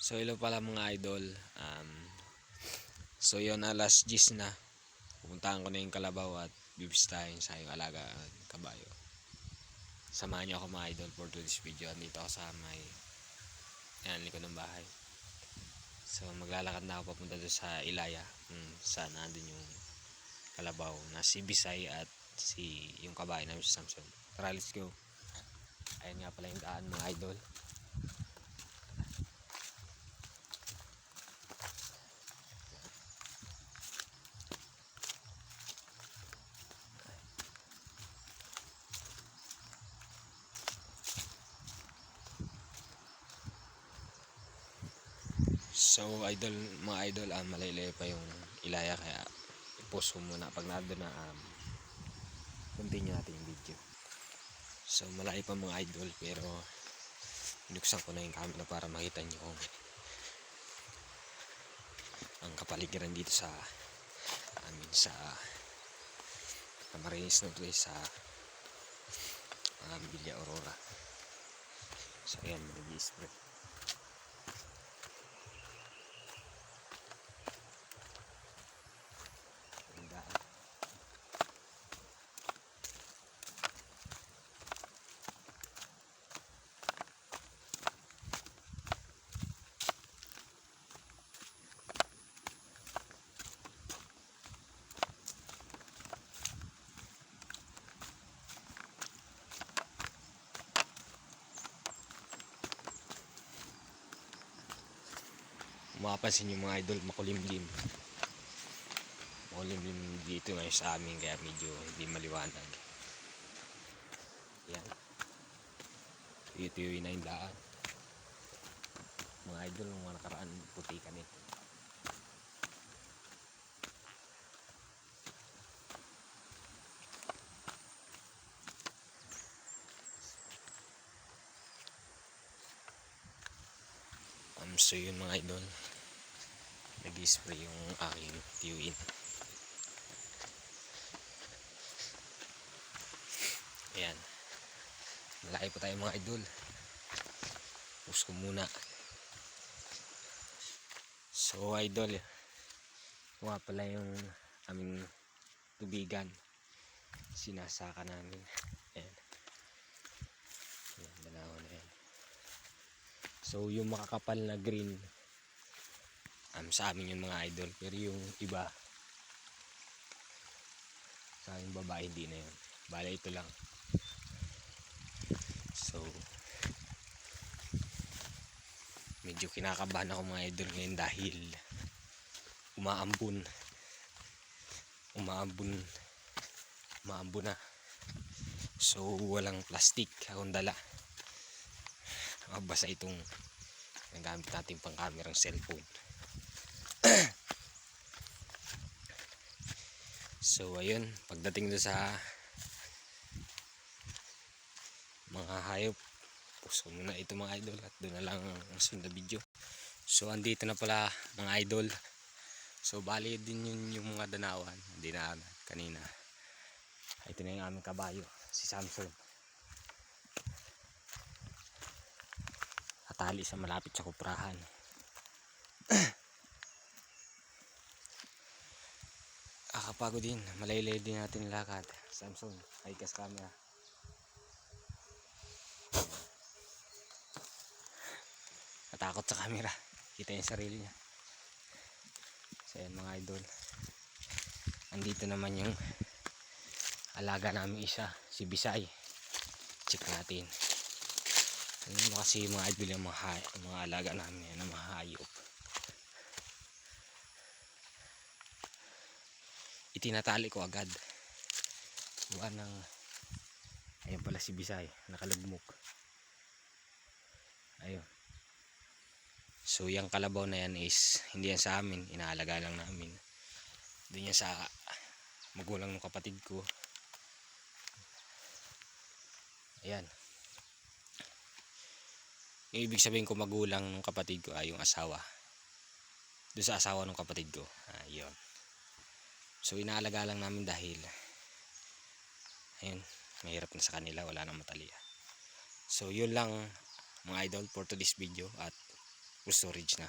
So hello pala mga idol. Um, so yon alas 10 na. Pupuntahan ko na yung kalabaw at bibistahin sa yung alaga kabayo. Samahan niyo ako mga idol for today's video. Andito ako sa may yan, likod ng bahay. So maglalakad na ako papunta doon sa Ilaya. Hmm, saan nandun yung kalabaw na si Bisay at si yung kabayo namin si Samson. Tara, let's go. Ayan nga pala yung daan mga idol. So idol, mga idol, ah, malaylay pa yung ilaya kaya i-post ko muna pag nandun na um, continue natin yung video. So malayo pa mga idol pero binuksan ko na yung camera para makita nyo kung ang kapaligiran dito sa amin sa Camarines Northwest sa um, Villa Aurora. So ayan, nag-i-spread. Ang daan. Mapapansin yung mga idol makulimlim. Makulimlim dito ngayon sa amin kaya medyo hindi maliwanag. Yan. Ito yung na yung daan. Mga idol mga nakaraan puti ka nito. Um, so yun mga idol nag-spray yung aking tiyuin ayan. Malaki pa tayo mga idol. Push ko muna. So idol kuha pala yung aming tubigan. Sinasaka namin. Ayan. Ayan dalawa na yan. So yung makakapal na green um, sa amin yung mga idol? Pero yung iba sa yung babae hindi na yun. Bala ito lang. So medyo kinakabahan ako mga idol ngayon dahil umaambun. Umaambun. Umaambun na. So walang plastic. Akong dala. Mabasa itong nagamit natin pang kamerang cellphone so ayun pagdating doon sa mga hayop puso muna ito mga idol at doon na lang ang sunod na video. So andito na pala mga idol. So bali din yun yung mga danawan. Na kanina. Ito na yung aming kabayo si Samson. Katali sa malapit sa kuprahan kakapagod din. Malaylay din natin lakad Samsung kas camera. Natakot sa camera. Kita yung sarili niya. So yan mga idol. Andito naman yung alaga namin isa si Bisay. Check natin. Ano kasi mga idol yung mga, mga alaga namin yan, mga hayop. Itinatali ko agad. Buwan ng ayun pala si Bisay, nakalugmok. Ayun. So yung kalabaw na yan is hindi yan sa amin, inaalaga lang namin. Doon yan sa magulang ng kapatid ko. Ayan. Yung ibig sabihin ko magulang ng kapatid ko ay yung asawa. Doon sa asawa ng kapatid ko. Ah, yun. So inaalaga lang namin dahil ayun, mahirap na sa kanila, wala nang mataliya. So yun lang mga idol for today's video at full storage na